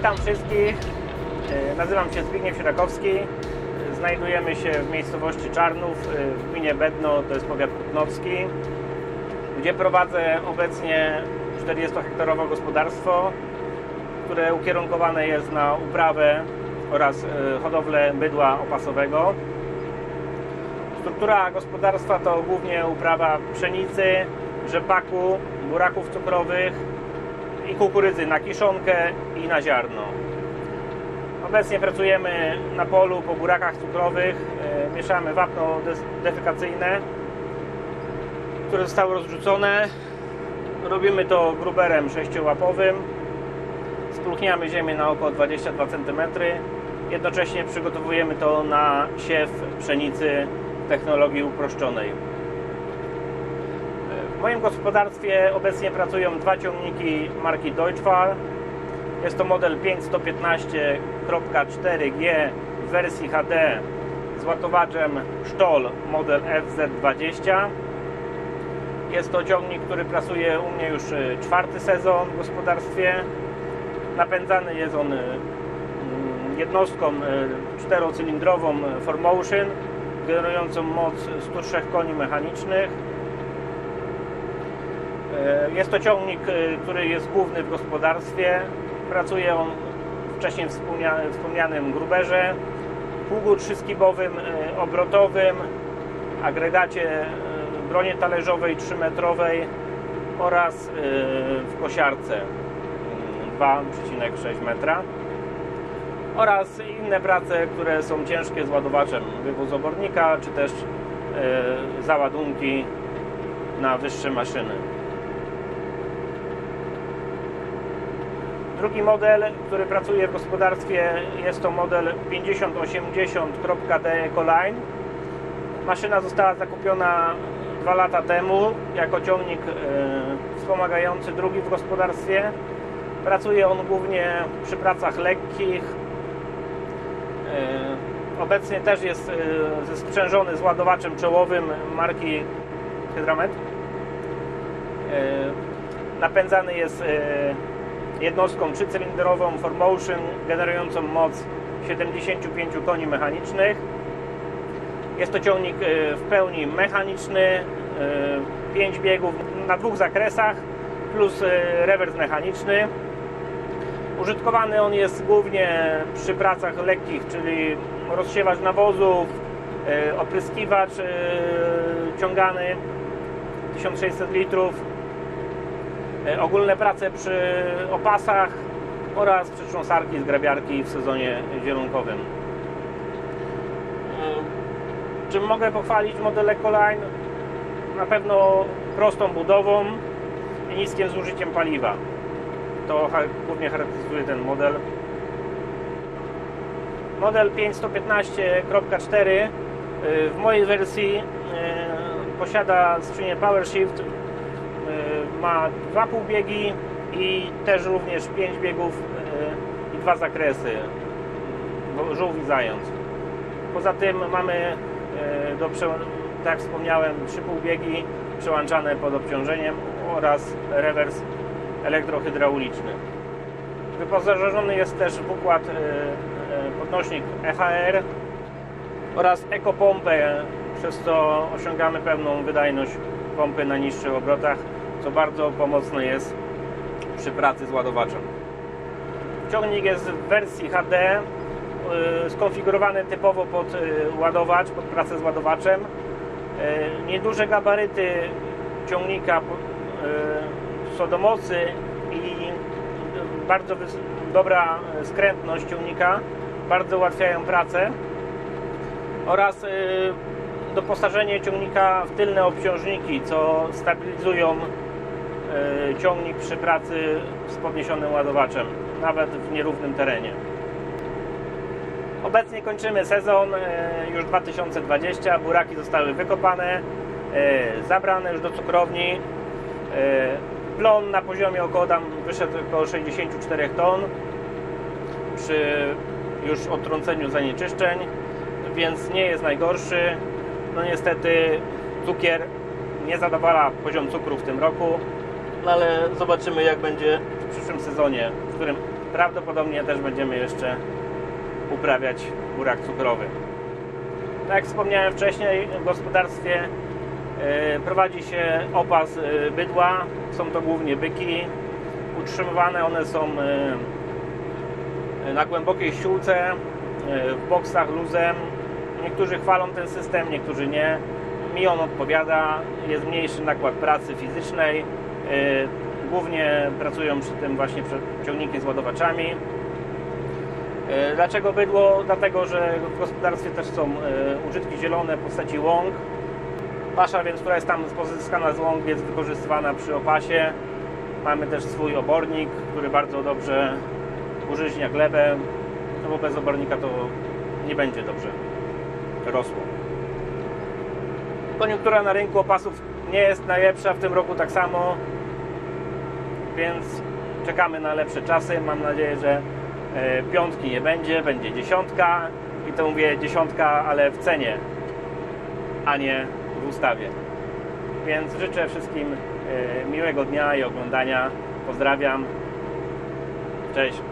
Witam wszystkich. E, Nazywam się Zbigniew Sierakowski. Znajdujemy się w miejscowości Czarnów e, w gminie Bedno, to jest powiat kutnowski, gdzie prowadzę obecnie 40-hektarowe gospodarstwo, które ukierunkowane jest na uprawę oraz e, hodowlę bydła opasowego. Struktura gospodarstwa to głównie uprawa pszenicy, rzepaku, buraków cukrowych i kukurydzy na kiszonkę i na ziarno. Obecnie pracujemy na polu po burakach cukrowych, e, mieszamy wapno defekacyjne, które zostały rozrzucone. Robimy to gruberem sześciołapowym. Spluchniamy ziemię na około 22 cm. Jednocześnie przygotowujemy to na siew pszenicy technologii uproszczonej. W moim gospodarstwie obecnie pracują dwa ciągniki marki Deutschfall. Jest to model 5115.4G w wersji HD z ładowaczem Stoll model FZ20. Jest to ciągnik, który pracuje u mnie już y, czwarty sezon w gospodarstwie. Napędzany jest on y, mm, jednostką y, czterocylindrową 4Motion generującą moc 103 koni mechanicznych. E, Jest to ciągnik, e, który jest główny w gospodarstwie. Pracuje on w wcześniej wspomnia- wspomnianym gruberze, pługu trzyskibowym, e, obrotowym, agregacie bronie talerzowej 3-metrowej oraz w kosiarce mm, 2,6 metra oraz inne prace, które są ciężkie z ładowaczem wywóz obornika, czy też załadunki na wyższe maszyny. Drugi model, który pracuje w gospodarstwie, jest to model 5080.d Ecoline. Maszyna została zakupiona dwa lata temu jako ciągnik e, wspomagający drugi w gospodarstwie. Pracuje on głównie przy pracach lekkich. E, Obecnie też jest e, zesprzężony z ładowaczem czołowym marki Hydramet. Napędzany jest jednostką trzycylindrową 4Motion generującą moc 75 koni mechanicznych. Jest to ciągnik e, w pełni mechaniczny, 5 biegów na dwóch zakresach plus e, rewers mechaniczny. Użytkowany on jest głównie przy pracach lekkich, czyli rozsiewacz nawozów, e, opryskiwacz e, ciągany 1600 litrów, e, ogólne prace przy opasach oraz przytrząsarki, zgrabiarki w sezonie zielonkowym. E, Czym mogę pochwalić model Ecoline? Na pewno prostą budową i niskim zużyciem paliwa. To głównie charakteryzuje ten model. Model 5115.4 y, w mojej wersji posiada skrzynię PowerShift. Y, Ma dwa półbiegi i też również 5 biegów y, i dwa zakresy. Żółw i zając. Poza tym mamy y, do tak wspomniałem trzy półbiegi przełączane pod obciążeniem oraz rewers elektrohydrauliczny. Wyposażony jest też w układ podnośnik EHR oraz ekopompę, przez co osiągamy pełną wydajność pompy na niższych obrotach, co bardzo pomocne jest przy pracy z ładowaczem. Ciągnik jest w wersji HD, y, skonfigurowany typowo pod y, ładowacz, pod pracę z ładowaczem. Y, Nieduże gabaryty ciągnika co do mocy i bardzo dobra skrętność ciągnika bardzo ułatwiają pracę oraz doposażenie ciągnika w tylne obciążniki, co stabilizują ciągnik przy pracy z podniesionym ładowaczem, nawet w nierównym terenie. Obecnie kończymy sezon y, już 2020, buraki zostały wykopane, y, zabrane już do cukrowni. Plon na poziomie około tam wyszedł około 64 ton przy już odtrąceniu zanieczyszczeń, więc nie jest najgorszy. No niestety cukier nie zadowala poziom cukru w tym roku, no ale zobaczymy jak będzie w przyszłym sezonie, w którym prawdopodobnie też będziemy jeszcze uprawiać burak cukrowy. Tak jak wspomniałem wcześniej, w gospodarstwie e, prowadzi się opas e, bydła. Są to głównie byki. Utrzymywane one są e, na głębokiej ściółce, w boksach luzem. Niektórzy chwalą ten system, niektórzy nie. Mi on odpowiada, jest mniejszy nakład pracy fizycznej. E, Głównie pracują przy tym właśnie prze- ciągniki z ładowaczami. E, Dlaczego bydło? Dlatego, że w gospodarstwie też są e, użytki zielone w postaci łąk. Pasza, więc która jest tam pozyskana z łąk, jest wykorzystywana przy opasie. Mamy też swój obornik, który bardzo dobrze użyźnia glebę, no bo bez obornika to nie będzie dobrze rosło. Koniunktura na rynku opasów nie jest najlepsza, w tym roku tak samo, więc czekamy na lepsze czasy. Mam nadzieję, że e, piątki nie będzie, będzie dziesiątka i to mówię dziesiątka, ale w cenie, a nie w ustawie. Więc życzę wszystkim e, miłego dnia i oglądania. Pozdrawiam. Cześć.